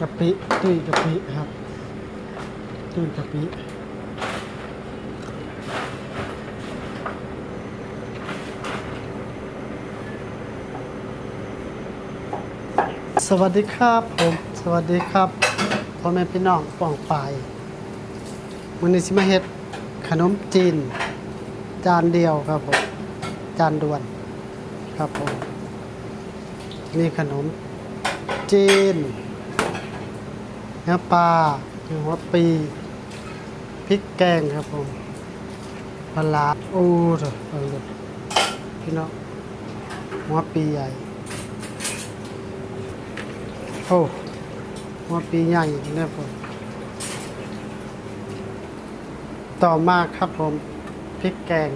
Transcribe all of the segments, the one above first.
กะปิตุ้ยกะปิครับ ตุ้ยกะปิสวัสดีครับผมสวัสดีครับพ่อแม่พี่น้องป่องปายวันนี้สิมาเฮ็ดขนมจีน จานเดียวครับผมจานด่วนครับผมนี่ขนมจีน นื้อปลาหัวปีพริกแกงครับผมปลาร้าโอ้เถอะเอาเลยพี่น้องหัวปีใหญ่โอ้หัวปีใหญ่เนี่ยผมต่อมาครับผมพริกแกง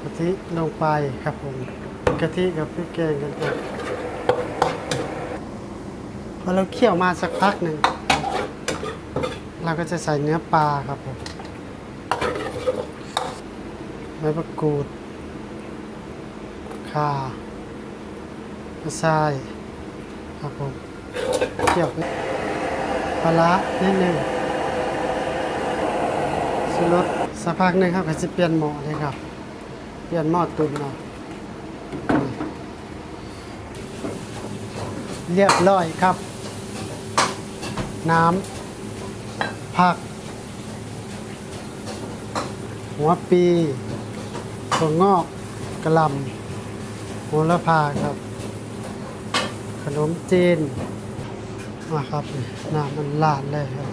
กะทิลงไปครับผมกะทิกับพริกแกงกันครับ พอเราเคี่ยวมาสักพักหนึ่ง เราก็จะใส่เนื้อปลาครับผมใบมะกรูดข่าตะไคร้ครับผมเคี่ยวไปปลาร้านิดหนึงสุรสสักพักหนึ่งครับก็จะเปลี่ยนหม้อเลยครับ เปลี่ยนหม้อตุ๋นเนาะเรียบร้อยครับ น้ำผัก หัวปีถั่วงอกกระหลำโหระพาครับ ขนมจีนมาครับนี่น้ำมันลาดเลยครับ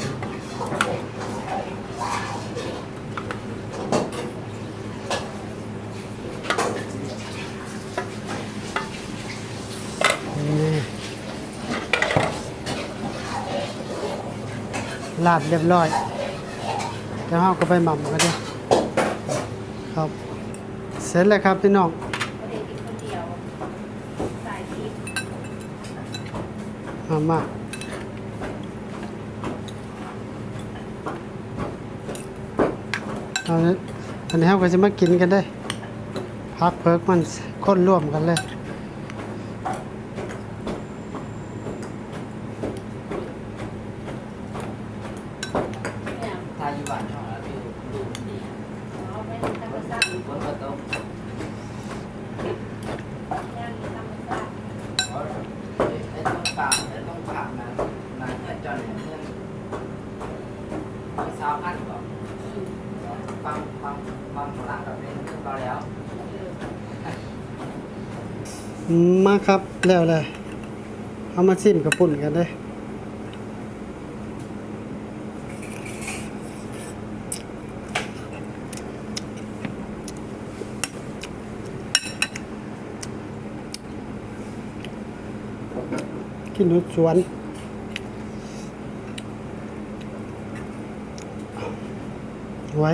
นี่ ลาดเรียบร้อยจะเอาก็ไปหม่ำกันดิครับ เสร็จแล้วครับพี่น้องประเด็นกินคนเดียวสายทิพย์มามาเอาเนี่ยอันนี้เราก็จะมากินกันได้ พักเพิกมันค้นร่วมกันเลย ถ้าอยู่บ้านเนาะแล้วอยู่ดูดี เอาไปธรรมชาติ ฝนก็ตกย่างธรรมชาติเพราะไอ้ต้องกลางไอ้ต้องผ่านนะนะเพื่อนจอนเพื่อนมีสาวพันก่อนฟังฟังฟังหลังกับเป็นเรื่องเราแล้วมาครับแล้วเลยเอามาชิมกับปุ่นกันได้อ กินนุสวนไว้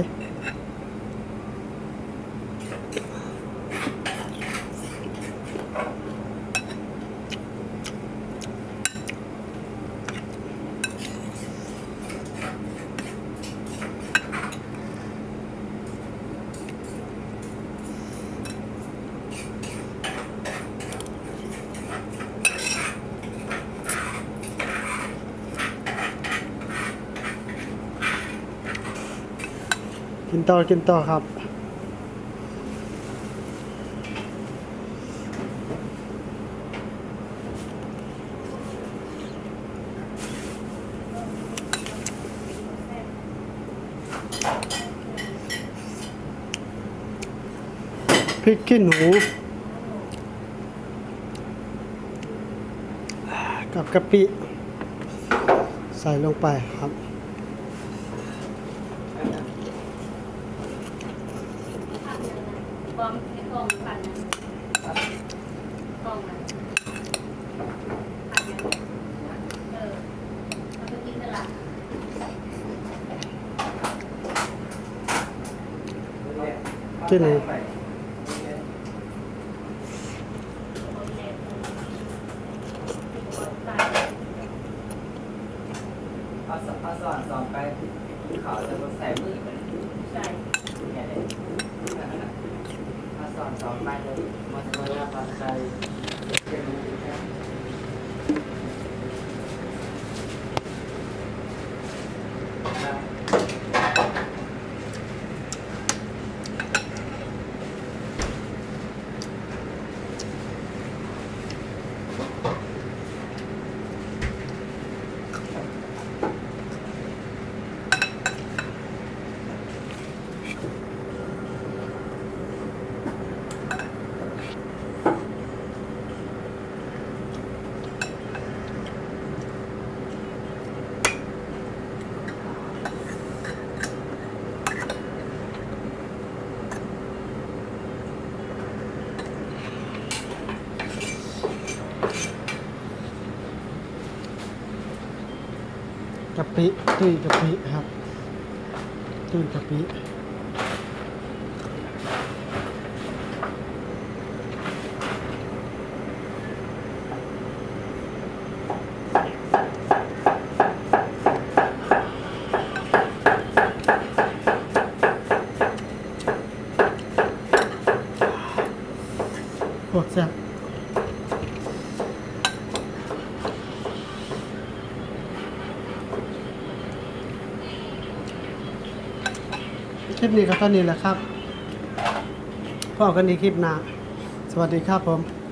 กินต่อกินต่อครับ พริกขี้หนูกับกะปิ ใส่ลงไปครับ บอมในกล่องปั่นนะ กล่องนะปั่นนะเออเอาไปกินตลาดที่ไหนเอาสเอาสอนสอนไปขาจะมาใส่มือใช่เนี่ยเลยเอาสอนสอนไปเลยมันจะมาใส่เป็นมือ แค่ ปิตุ้ยกะปิครับตุ้ยกะปิโคตรแซ่บค ลิปนี้ก็เท่านี้แหละครับพบกันในคลิปหน้า สวัสดีครับผม